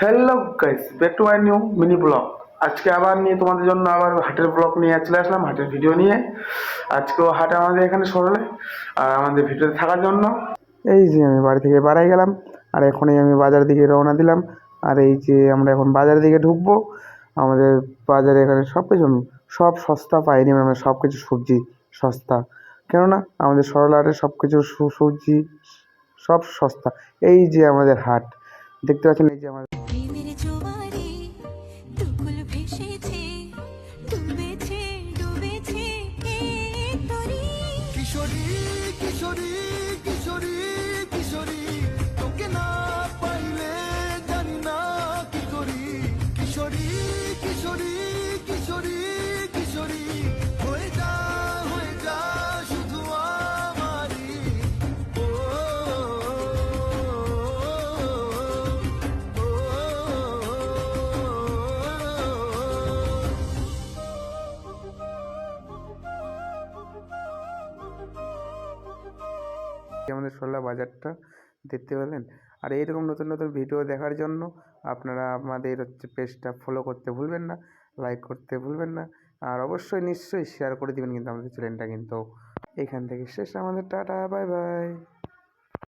Hello guys back to my new mini blog আজকে আবার নিয়ে তোমাদের জন্য আবার হাটের ব্লগ নিয়ে চলে আসলাম, হাটের ভিডিও নিয়ে। আজকেও হাট আমাদের এখানে সরলে, আর আমাদের ভিডিওতে থাকার জন্য। এই যে আমি বাড়ি থেকে বাড়াই গেলাম, আর এখনই আমি বাজার দিকে রওনা দিলাম। আর এই যে আমরা এখন বাজার দিকে ঢুকবো, আমাদের বাজারে এখানে সব কিছু সব সস্তা পাইনি মানে সব কিছু সবজি সস্তা। কেননা আমাদের সরলা হাটে সব কিছু সবজি সব সস্তা। এই যে আমাদের হাট দেখতে পাচ্ছেন এই যে আমার কিশোরী জোয়ারে আমাদের সরলা বাজারটা দেখতে পেলেন। আর এইরকম নতুন নতুন ভিডিও দেখার জন্য আপনারা আমাদের হচ্ছে পেজটা ফলো করতে ভুলবেন না লাইক করতে ভুলবেন না, আর অবশ্যই নিশ্চয়ই শেয়ার করে দেবেন কিন্তু আমাদের চ্যানেলটা কিন্তু। এখান থেকে শেষ আমাদের, টাটা বাই বাই